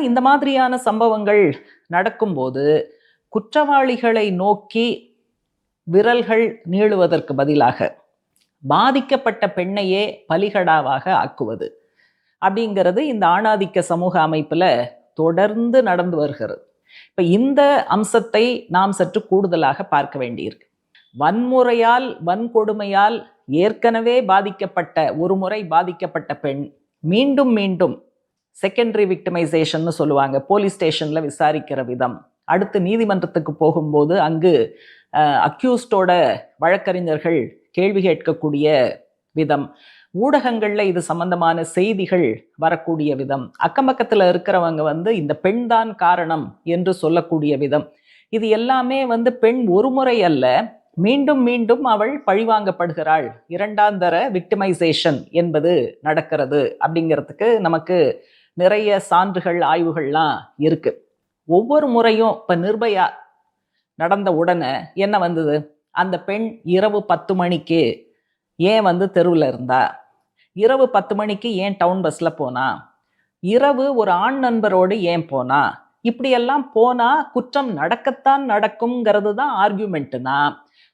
இந்த மாதிரியான சம்பவங்கள் நடக்கும்போது குற்றவாளிகளை நோக்கி விரல்கள் நீளுவதற்கு பதிலாக பாதிக்கப்பட்ட பெண்ணையே பலிகடாவாக ஆக்குவது அப்படிங்கிறது இந்த ஆணாதிக்க சமூக அமைப்புல தொடர்ந்து நடந்து வருகிறது. இப்போ இந்த அம்சத்தை நாம் சற்று கூடுதலாக பார்க்க வேண்டியிருக்கு. வன்முறையால் வன்கொடுமையால் ஏற்கனவே பாதிக்கப்பட்ட ஒரு முறை பாதிக்கப்பட்ட பெண் மீண்டும் மீண்டும் செகண்டரி விக்டிமைசேஷன் சொல்லுவாங்க. போலீஸ் ஸ்டேஷன்ல விசாரிக்கிற விதம். அடுத்து நீதிமன்றத்துக்கு போகும்போது அங்கு அக்யூஸ்டோட வழக்கறிஞர்கள் கேள்வி கேட்கக்கூடிய விதம். ஊடகங்கள்ல இது சம்பந்தமான செய்திகள் வரக்கூடிய விதம். அக்கம்பக்கத்துல இருக்கிறவங்க வந்து இந்த பெண் தான் காரணம் என்று சொல்லக்கூடிய விதம். இது எல்லாமே வந்து பெண் ஒரு முறை அல்ல மீண்டும் மீண்டும் அவள் பழிவாங்கப்படுகிறாள். இரண்டாந்தர விக்டிமைசேஷன் என்பது நடக்கிறது அப்படிங்கிறதுக்கு நமக்கு நிறைய சான்றுகள் ஆய்வுகள்லாம் இருக்கு. ஒவ்வொரு முறையும் இப்போ நிர்பயா நடந்த உடனே என்ன வந்தது? அந்த பெண் இரவு பத்து மணிக்கு ஏன் வந்து தெருவில் இருந்தா? இரவு பத்து மணிக்கு ஏன் டவுன் பஸ்ஸில் போனா? இரவு ஒரு ஆண் நண்பரோடு ஏன் போனா? இப்படியெல்லாம் போனால் குற்றம் நடக்கத்தான் நடக்குங்கிறது தான் ஆர்கியூமெண்ட்டுனா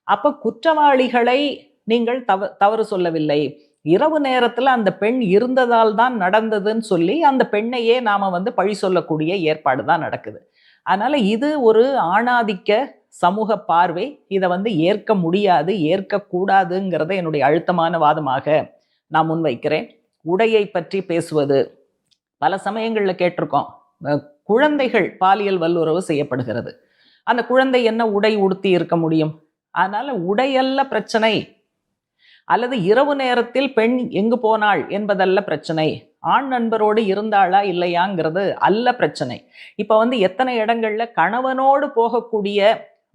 அப்போ குற்றவாளிகளை நீங்கள் தவ தவறு சொல்லவில்லை. இரவு நேரத்தில் அந்த பெண் இருந்ததால் தான் நடந்ததுன்னு சொல்லி அந்த பெண்ணையே நாம் வந்து பழி சொல்லக்கூடிய ஏற்பாடு தான் நடக்குது. அதனால் இது ஒரு ஆணாதிக்க சமூக பார்வை. இதை வந்து ஏற்க முடியாது ஏற்கக்கூடாதுங்கிறத என்னுடைய அழுத்தமான வாதமாக நான் முன்வைக்கிறேன். உடையை பற்றி பேசுவது பல சமயங்களில் கேட்டிருக்கோம். குழந்தைகள் பாலியல் வல்லுறவு செய்யப்படுகிறது. அந்த குழந்தை என்ன உடை உடுத்தி இருக்க முடியும்? அதனால் உடையல்ல பிரச்சனை. அல்லது இரவு நேரத்தில் பெண் எங்கு போனாள் என்பதல்ல பிரச்சனை. ஆண் நண்பரோடு இருந்தாளா இல்லையாங்கிறது அல்ல பிரச்சனை. இப்போ வந்து எத்தனை இடங்கள்ல கணவனோடு போகக்கூடிய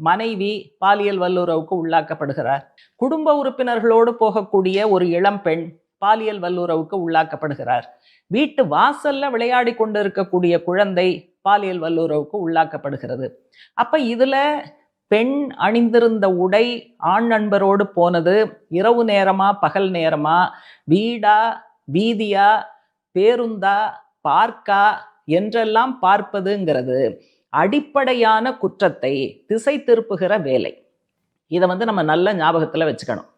மனைவி பாலியல் வல்லுறவுக்கு உள்ளாக்கப்படுகிறார். குடும்ப உறுப்பினர்களோடு போகக்கூடிய ஒரு இளம் பெண் பாலியல் வல்லுறவுக்கு உள்ளாக்கப்படுகிறார். வீட்டு வாசல்ல விளையாடி கொண்டு இருக்கக்கூடிய குழந்தை பாலியல் வல்லுறவுக்கு உள்ளாக்கப்படுகிறது. அப்ப இதுல பெண் அணிந்திருந்த உடை ஆண் நண்பரோடு போனது. இரவு நேரமா பகல் நேரமா? வீடா வீதியா? பேருந்தா? பார்க்கா? என்றெல்லாம் பார்ப்பதுங்கிறது அடிப்படையான குற்றத்தை திசை திருப்புகிற வேலை. இதை வந்து நம்ம நல்ல ஞாபகத்தில் வச்சுக்கணும்.